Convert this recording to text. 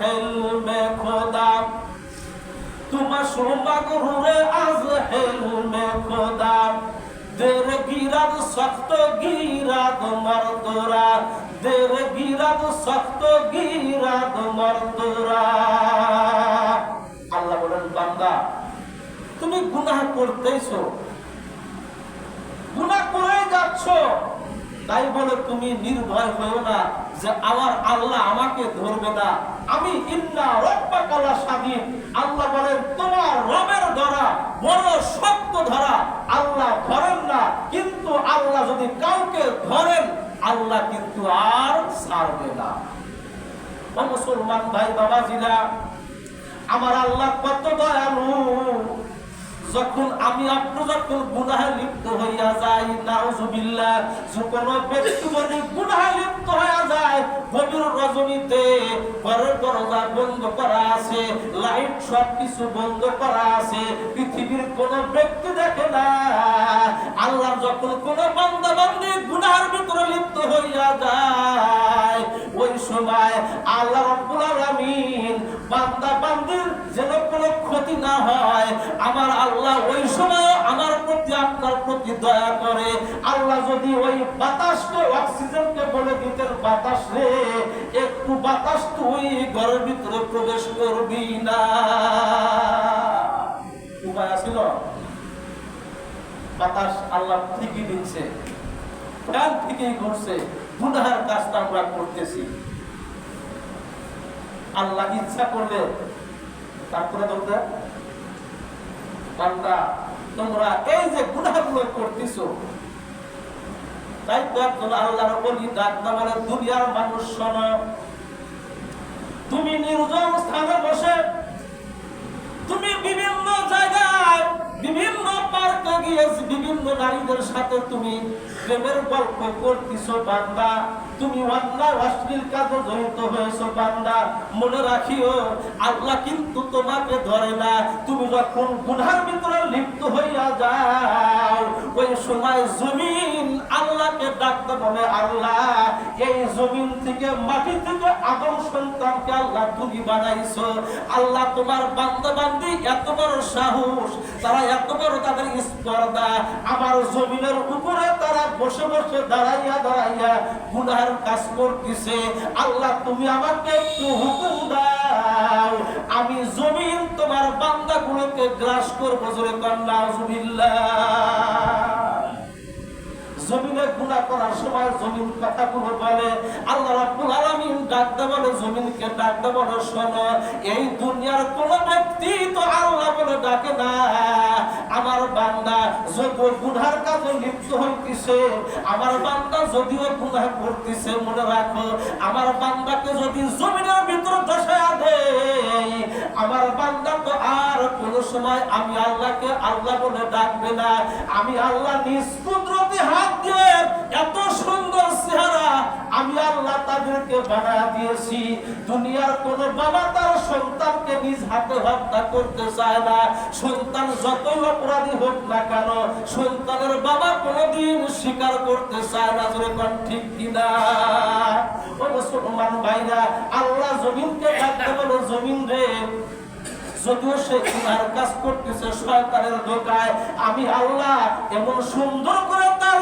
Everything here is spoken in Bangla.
হেলমে খোদা। তোমার সোমাগরুরে আজ হেলমে খোদা। দের গিরাদ সখ্ত গিরাদ মর্দরা দের গিরাদ সখ্ত গিরাদ মর্দরা আল্লাহ বলেন, বান্দা, তুমি গুনাহ করতেছো গুনাহ করে যাচ্ছ তাই বলে তুমি নির্ভয় হও না যে আমার আল্লাহ আমাকে ধরবে না। আমি ইন্না রব্বাকালা স্বাধীন আল্লাহ বলেন, তোমার রবের ধরা বড় শক্ত ধরা আল্লাহ ধরেন না, কিন্তু আল্লাহ যদি কাউকে ধরেন, আল্লাহ কিন্তু আর ছাড়বে না। মুসলমান ভাই বাবা বাবাজিরা আমার আল্লাহ কত দয়ালু। যখন আমি আপনি যখন গুনাহে লিপ্ত হইয়া যাই, নাউজুবিল্লাহ, যখন ব্যক্তি যদি গুনাহে লিপ্ত হইয়া যায় গভীর রজনীতে ঘরের দরজা বন্ধ করা আছে, লাইট সব কিছু বন্ধ করা আছে, পৃথিবীর কোন ব্যক্তি দেখে না আল্লাহ যখন কোন বান্দা বান্দি সময় আল্লাহ রাব্বুল আলামিন বান্দা বান্দির যেন কোনো ক্ষতি না হয়। আমার আল্লাহ ওই সময় আমার প্রতি আপনার প্রতি দয়া করে। আল্লাহ যদি ওই বাতাসকে, অক্সিজেনকে বলে দিতেন, বাতাস রে, একটু বাতাস তুই ঘরের ভিতরে প্রবেশ করবি না। উপায় আছিল বাতাস আল্লাহ ঠিকই দিচ্ছে। ফ্যান ঠিকই ঘুরছে গুনাহের কাজটা আমরা করতেছি। আল্লাহ ইচ্ছা করলে তারপরে বলতে বান্দা, তোমরা এই যে গুনাহগুলো করতেছো, তাই তো একজন আল্লাহর বলি ডাক্তার বলে দুনিয়ার মানুষ শোনো। তুমি নির্জন স্থানে বসে, তুমি বিভিন্ন জায়গায় বিভিন্ন পার্কে গিয়ে বিভিন্ন নারীদের সাথে তুমি প্রেমের গল্প করতেছো, বান্দা। তুমি অন্যায় অশ্লীল কাজে জড়িত হয়েছো, বান্দা। মনে রাখিও, আল্লাহ কিন্তু তোমাকে ধরে না। তুমি যখন গুনার ভিতরে লিপ্ত হইয়া যাও, ওই সময় জমিন আল্লাহকে ডাকতে বলে, আল্লাহ, এই থেকে মাটি থেকে আদম সন্তানকে আল্লাহ তুমি বানাইছো। আল্লাহ তোমার বান্দা বান্দি এত বড় সাহস, তারা এত বড় তাদের স্পর্ধা। আমার জমিনের উপরে তারা বসে বসে দাঁড়াইয়া দাঁড়াইয়া গুনার কাজ করতেছে। আল্লাহ, তুমি আমাকে একটু হুকুম দাও। আমি জমিন তোমার বান্দাগুলোকে গ্রাস করব, জোরে কন্যা জমিনে গুনাহ করার সময় জমিন কথাগুলো বলে, আল্লাহ রাব্বুল আলামিন ডাকতে বলে, জমিনকে ডাকতে বলে, শোনো, এই দুনিয়ার কোন ব্যক্তি তো আল্লাহ বলে ডাকে না। আমার বান্দা যত গুনার কাজে লিপ্ত হইতেছে, আমার বান্দা যদিও গুনাহ করতেছে, মনে রাখো, আমার বান্দাকে যদি জমিনের ভিতর দশায়া দেয়, আমার বান্দা তো আর কোন সময় আমি আল্লাহকে আল্লাহ বলে ডাকবে না। আমি আল্লাহ নিজ কুদরতি হাত দিয়ে এত সুন্দর চেহারা আমি আল্লাহ তাদেরকে বানা দিয়েছি। দুনিয়ার কোন বাবা তার সন্তানকে নিজ হাতে হত্যা করতে চায় না। সন্তান যতই অপরাধী হোক না কেন, সন্তানের বাবা কোনোদিন স্বীকার করতে চায় না যেরকম ঠিক কিনা? ও মুসলমান ভাইরা, আল্লাহ জমিনকে ডাকতে বলো জমিন রে। যদিও সে গুনার কাজ করতেছে শয়তানের ধোকায় আমি আল্লাহ এমন সুন্দর করে তার